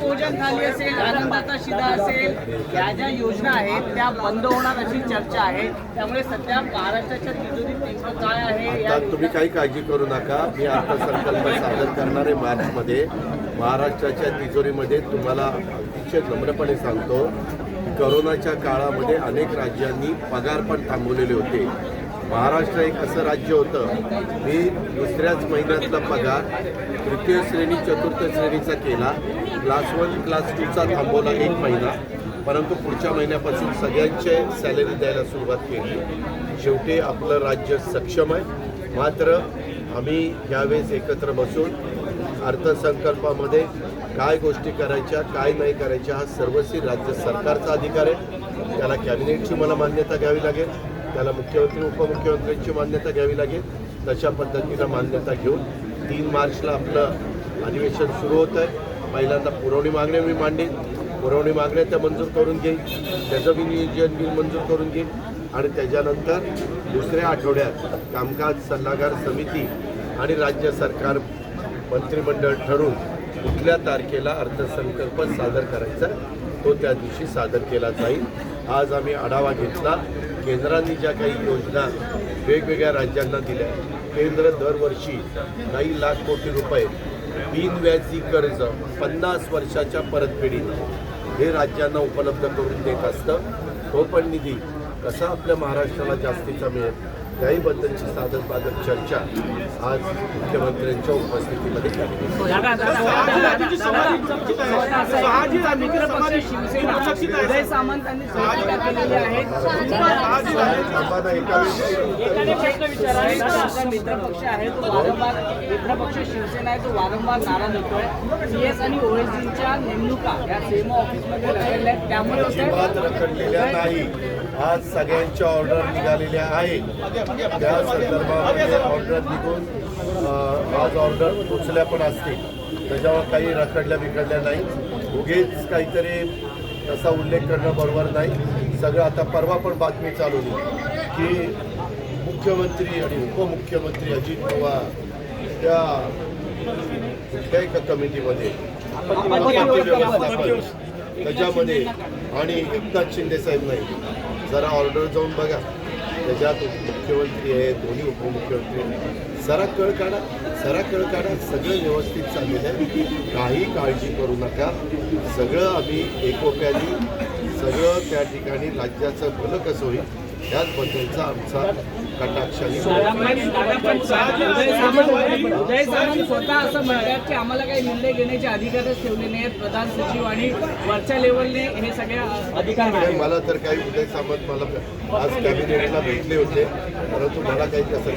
भोजन थाली असेल आनंदाचा शिदा असेल या ज्या योजना आहेत त्या बंद होणार अशी चर्चा आहे त्यामुळे सध्या महाराष्ट्राच्या तिजोरीत नेमकं काय आहे तुम्ही काही काळजी करू नका. मी अर्थसंकल्प सादर करणार आहे मार्चमध्ये. महाराष्ट्राच्या तिजोरीमध्ये तुम्हाला अतिशय नम्रपणे सांगतो करोनाच्या काळामध्ये अनेक राज्यांनी पगार पण थांबवलेले होते. महाराष्ट्र एक असं राज्य होतं. मी दुसऱ्याच महिन्यातला पगार तृतीय श्रेणी चतुर्थ श्रेणीचा केला. क्लास वन क्लास टूचा थांबवला एक महिना. परंतु पुढच्या महिन्यापासून सगळ्यांचे सॅलरी द्यायला सुरुवात केली. शेवटी आपलं राज्य सक्षम आहे. मात्र आम्ही यावेळेस एकत्र बसून अर्थसंकल्पामध्ये काय गोष्टी करायच्या काय नाही करायच्या हा सर्वस्वी राज्य सरकारचा अधिकार आहे. त्याला कॅबिनेटची मला मान्यता घ्यावी लागेल. त्याला मुख्यमंत्री उपमुख्यमंत्र्यांची मान्यता घ्यावी लागेल. तशा पद्धतीनं मान्यता घेऊन तीन मार्चला आपलं अधिवेशन सुरू होतं आहे. पहिल्यांदा पुरवणी मागण्या मी मांडेन. पुरवणी मागण्या त्या मंजूर करून घेईन. त्याचं मी नियोजन बिल मंजूर करून घेईन. आणि त्याच्यानंतर दुसऱ्या आठवड्यात कामकाज सल्लागार समिती आणि राज्य सरकार मंत्रिमंडळ ठरून कुठल्या तारखेला अर्थसंकल्प सादर करायचा तो त्या दिवशी सादर केला जाईल. आज आम्ही आढावा घेतला. केंद्राने ज्या काही योजना वेगवेगळ्या राज्यांना दिल्या केंद्र दरवर्षी काही लाख कोटी रुपये बिनव्याजी कर्ज पन्नास वर्षाच्या परतफेडीनं हे राज्यांना उपलब्ध करून देत असतं. तो पण निधी कसा आपल्या महाराष्ट्राला जास्तीचा मिळेल? त्याहीबद्दलची साधन पादक चर्चा आज मुख्यमंत्र्यांच्या उपस्थितीमध्ये मित्रपक्ष आहे तो वारंवार मित्रपक्ष शिवसेना आहे तो वारंवार नाराज होतोय सीएस आणि ओएसडीच्या नेमणुका या सेमा ऑफिसमध्ये रखडल्या त्यामुळे अजिबात रखडलेल्या नाही. आज सगळ्यांच्या ऑर्डर निघालेल्या आहेत. त्या संदर्भामध्ये ऑर्डर निघून आज ऑर्डर पोचल्या पण असतील. त्याच्यावर काही रखडल्या बिखडल्या नाही. उगीच काहीतरी तसा उल्लेख करणं बरोबर नाही. सगळं आता परवा पण बातमी चालू होती की मुख्यमंत्री आणि उपमुख्यमंत्री अजित पवार त्या कुठल्या एका कमिटीमध्ये त्याच्यामध्ये आणि एकनाथ शिंदे साहेब नाही जरा ऑर्डर जाऊन बघा. त्याच्यात मुख्यमंत्री आहे दोन्ही उपमुख्यमंत्री आहेत. सरा कळ काढा सरा कळ काढा सगळं व्यवस्थित चाललेलं आहे. काही काळजी करू नका. सगळं आम्ही एकोप्याने सगळं त्या ठिकाणी राज्याचं भलं कसं होईल त्याचबद्दलचा आमचा सामंत स्वतः असं म्हणतात की आम्हाला काही निर्णय घेण्याचे अधिकारच ठेवले नाहीत. प्रधान सचिव आणि वरच्या लेवलने हे सगळ्या अधिकार. मला तर काही उदय सामंत मला आज कॅबिनेटला भेटले होते परंतु मला काही कसं